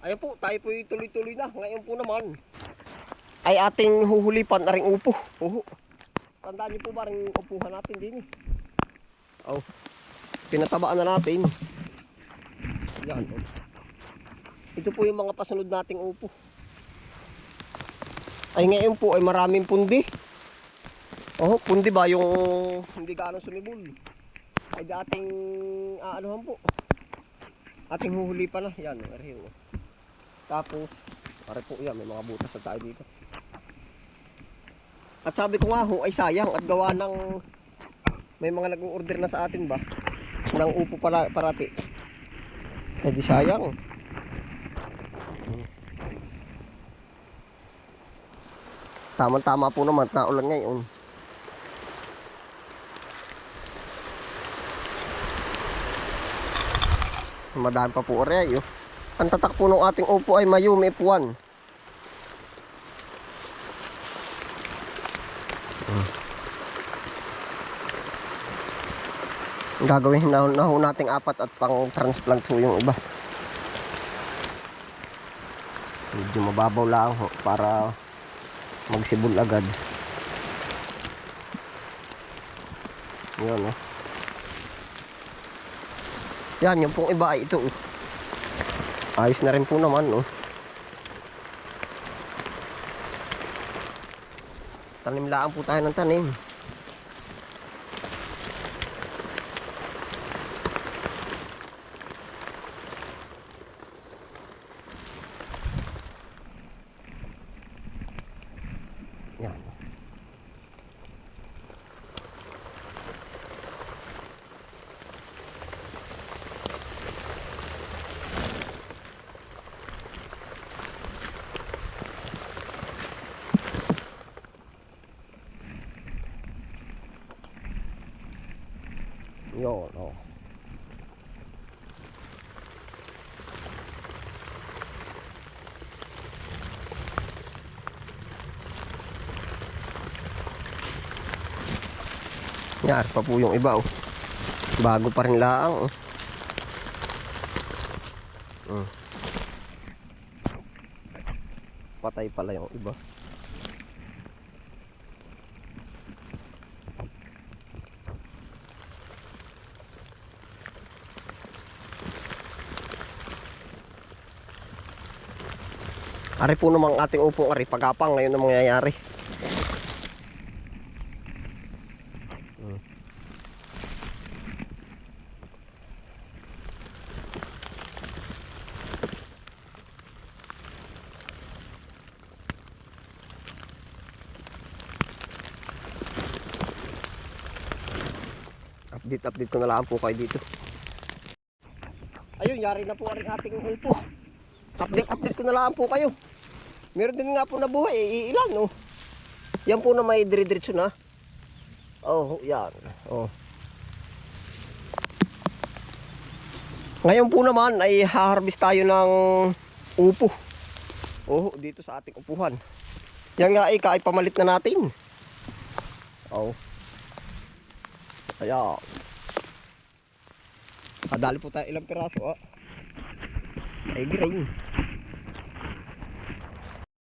Ayun po, tayo po tuloy-tuloy na. Ngayon po naman, ay ating huhulipan na ring upo. Uho. Tandaan niyo po ba rin upuhan natin din eh. Oh. Pinatabaan na natin. Yan. Oh. Ito po yung mga pasunod nating upo. Ay ngayon po ay maraming pundi. Oh, pundi ba yung hindi gaano sumibol? Ay dating aanuhan po. Ating huhuli pa na. Yan, ariho. Tapos, pare po yan, may mga butas na tayo dito. At sabi ko nga ho, ay sayang at gawa ng may mga nag-order na sa atin ba ng upo para parati. Eh di sayang. Tama-tama po naman naulan ngayon. Madami pa po area yun. Ang tatak po ng ating upo ay Mayumi F1. Gagawin na, na ho nating apat at pang transplant ho yung iba. Medyo mababaw lang ho para magsibol agad. Yun oh. Yan, yung pong iba ay ito. oh. Ayos na rin po naman, oh. Tanim lang po tayo ng tanim. Yan. Yun, oh. Yar pa po yung iba, oh. Bago pa rin laang, oh. Mm. Patay pala yung iba. Ari po namang ating upo, ari pagapang ngayon ang mangyayari. Update, update ko na lang po kayo dito. Ayun, yari na po ang ating upo. Update, update ko na lang po kayo. Meron din nga po na buhay, eh, ilan, oh. Yan po na may dire-diretso na. Oh, yan. Oh. Ngayon po naman ay haharvest tayo ng upo. Oh, dito sa ating upuhan. Yan nga ay pamalit na natin. Oh. Kaya Kadali po tayo ilang piraso ah. Ay green.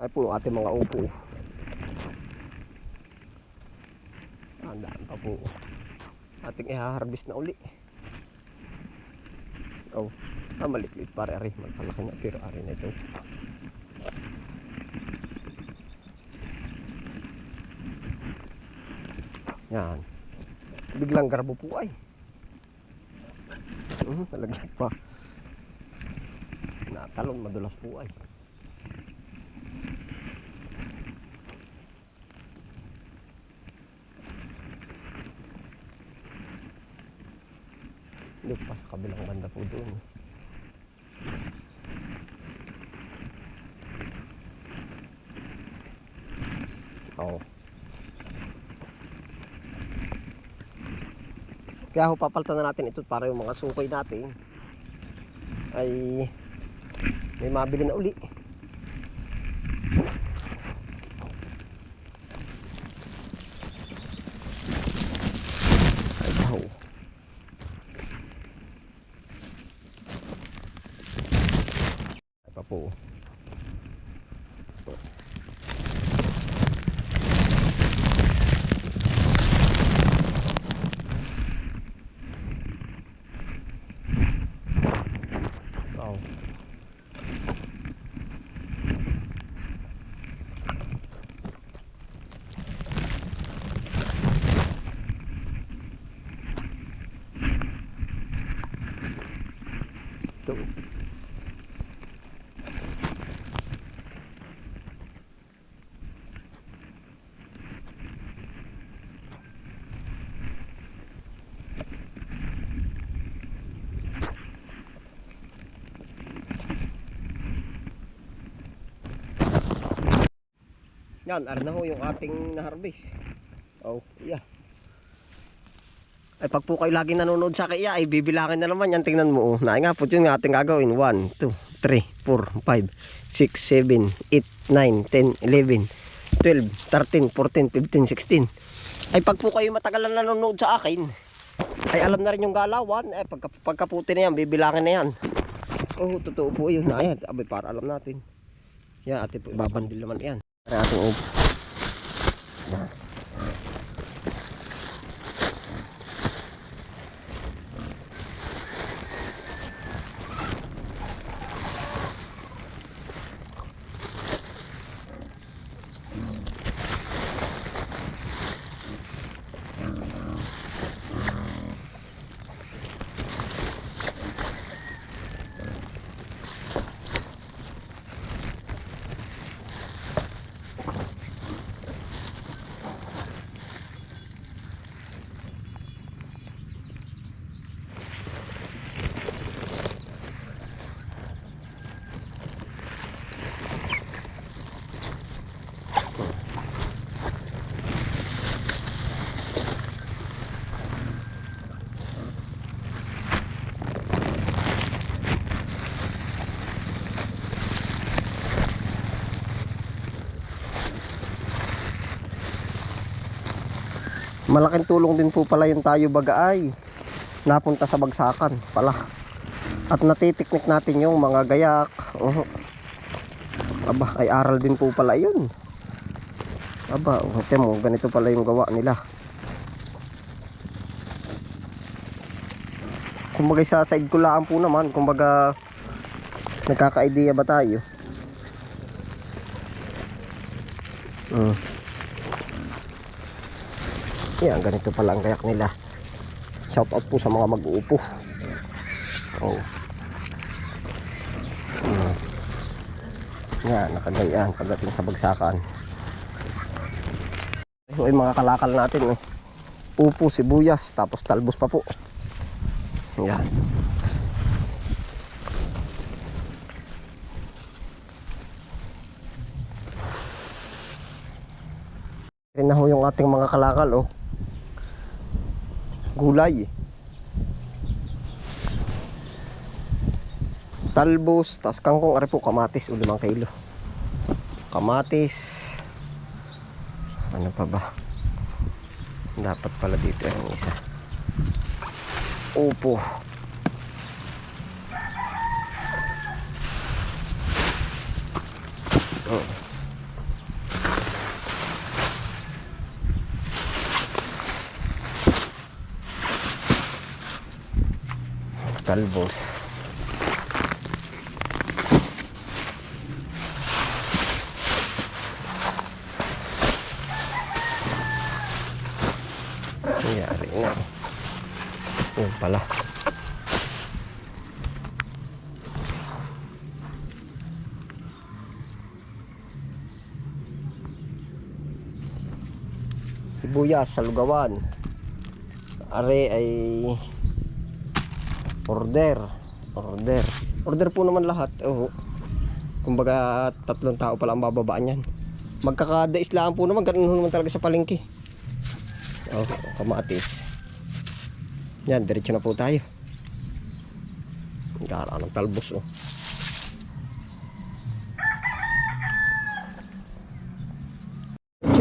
Ay po yung ating mga upo. Andaan pa po. Ating i-harvest na uli. Oh, ah, maliit-liit pare ari, magpalaki na pero ari na ito. Yan. Biglang garbo po ay. Mhm, nalaglag pa. Natalon, madulas po ay. Doon pa sa kabilang banda po doon. Oo. Kaya ho papalitan na natin ito para yung mga sukoy natin ay may mabili na uli. Ay, daw. Ay, pa po. Oh. Ito. Yan, ari na ho yung ating na-harvest. Oh, yeah. Ay pag po kayo lagi nanonood sa kaya ay bibilangin na naman yan. Tingnan mo. Oh. Naay nga po yun nga ating gagawin. 1, 2, 3, 4, 5, 6, 7, 8, 9, 10, 11, 12, 13, 14, 15, 16. Ay pag po kayo matagal na nanonood sa akin, ay alam na rin yung galawan. Eh pagka, pagkaputi na yan, bibilangin na yan. Oh, totoo po yun. Ayan, abay para alam natin. Yan, ate po, ibabandil naman yan. Ating upo. Yan. Malaking tulong din po pala yung tayo bagaay. Napunta sa bagsakan pala. At natitiknik natin yung mga gayak. Oh. Aba, ay aral din po pala yun. Aba, oh, mo, ganito pala yung gawa nila. Kumbaga sa side ko lang po naman, kumbaga nagkaka-idea ba tayo? Hmm. Yan, ganito pala ang gayak nila. Shout out po sa mga mag-uupo. Oh. Hmm. Yan, nakagayaan pagdating sa bagsakan. Ito ay mga kalakal natin. Eh. Upo, sibuyas, tapos talbos pa po. Yan. Na ho yung ating mga kalakal, oh. Gulay talbos tas kangkong ari po kamatis 5 kilo. Kamatis. Ano pa ba? Dapat pala dito yung isa. Upo talbos nangyari nga. Yun pala. Sibuyas sa lugawan. Are ay order. Order. Order po naman lahat. Oo kumbaga tatlong tao pala ang bababaan yan. Magkakadais lang po naman. Ganun naman talaga sa palengke. Oh kamatis. Yan diretso na po tayo. Gara ng talbos oh.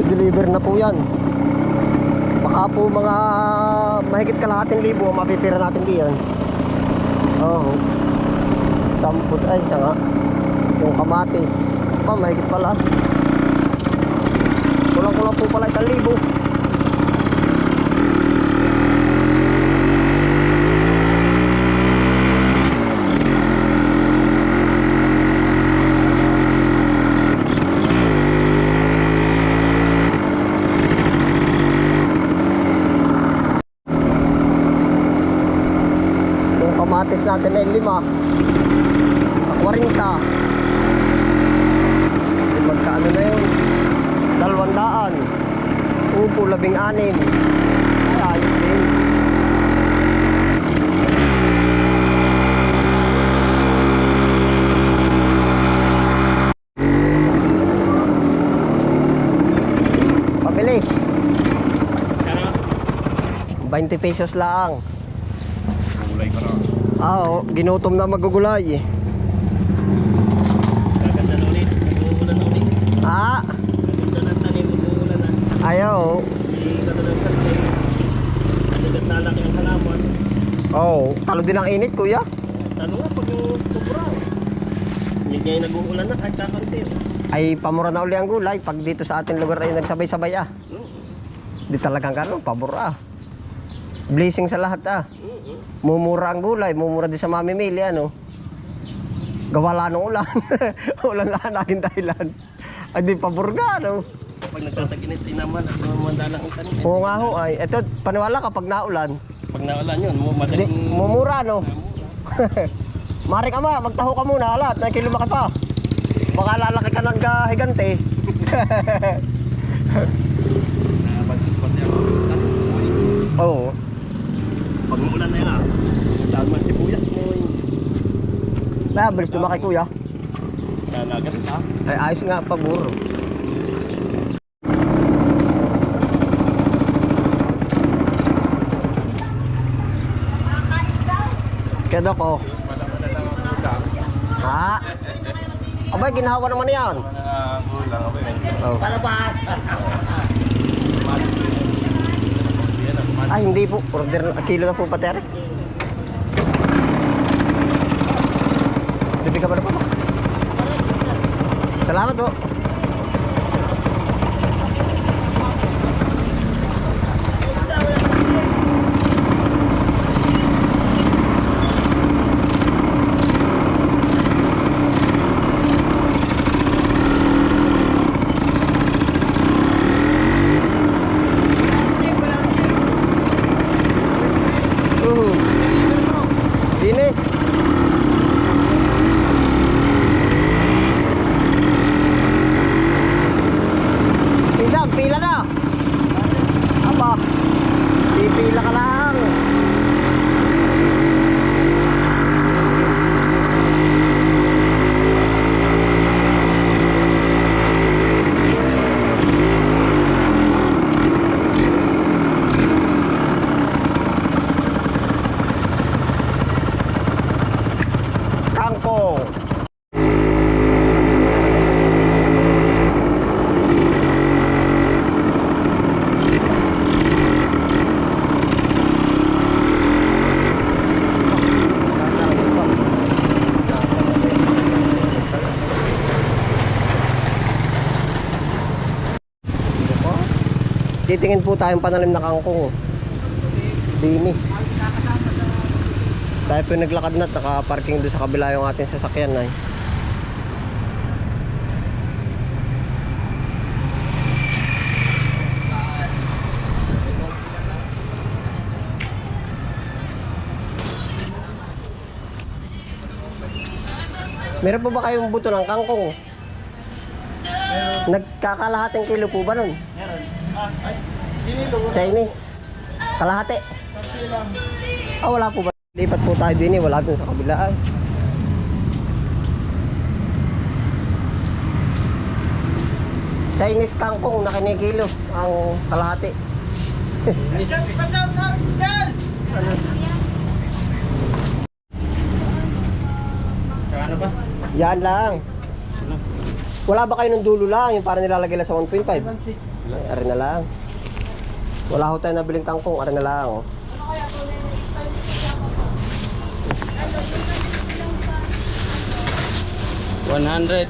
Deliver na po yan. Baka po mga mahigit kalahating libo mapipira natin diyan Oo. Sampus ay siya nga. Yung kamatis. Pa, mahigit pala. Kulang-kulang po pala isang libo. Yung kamatis natin ay lima. 40. Yung magkaano na yun? Dalawang daan. Upo, labing anim. Ay, ayos din. Pabili. 20 pesos lang. Kulay pa na. Ah, oo, ginutom na magugulay. Gaganda na ulit. Nag-uulan na ulit. Ah, Gaganda ng tanim. Nag-uulan na. ayaw. Ganda ng na halaman. Oh, talo din ang init, kuya. Ano nga pag yung tubra. Hindi ngayon nag-uulan na kahit kakanti. Ay, pamura na uli ang gulay. Pag dito sa ating lugar ay nagsabay-sabay ah. Di talagang kano, pabor ah. Blessing sa lahat ah. Mumura ang gulay, mumura din sa mamimili ano. Gawala ng ulan. ulan lang naging dahilan. Ay di pabor ka ano. Pag nagtataginit din naman at mamadalang ang tanim. Oo nga ho ay. Ito, paniwala kapag naulan. Pag naulan yun, mo Di, madaling... mumura no. Mari ka ma, magtaho ka muna. Ala, at nakilumaki pa. Baka lalaki ka ng ah, higante. Oo. Pag muulan na yan, dami man sibuyas mo. Na, bilis lumaki kuya. Lalagas ka. Ay, ayos nga, pabor. Kaya dok, oh. Ha? Abay, ginawa naman yan. Oh. Ay, hindi po. Order na. Kilo na po pati, ari. Bibig ka ba na po? Salamat po. Uh. Dini. Isa, pila na. Aba. Pipila ka lang. Kangkong. Titingin po tayong panalim na kangkong. Dini. Tayo po naglakad na, naka-parking doon sa kabila yung ating sasakyan ay. Meron po ba kayong buto ng kangkong? Nagkakalahating kilo po ba nun? Chinese. Kalahati. Ah, wala po ba? Lipat po tayo din eh. Wala dun sa kabila ay. Chinese kangkong na kinikilo ang kalahati. Ano? Ano ba? Yan lang. Wala ba kayo ng dulo lang? Yung para nilalagay lang sa 1.5? Ari na lang. Wala ho tayo nabiling kangkong. Ari na lang. Oh. 100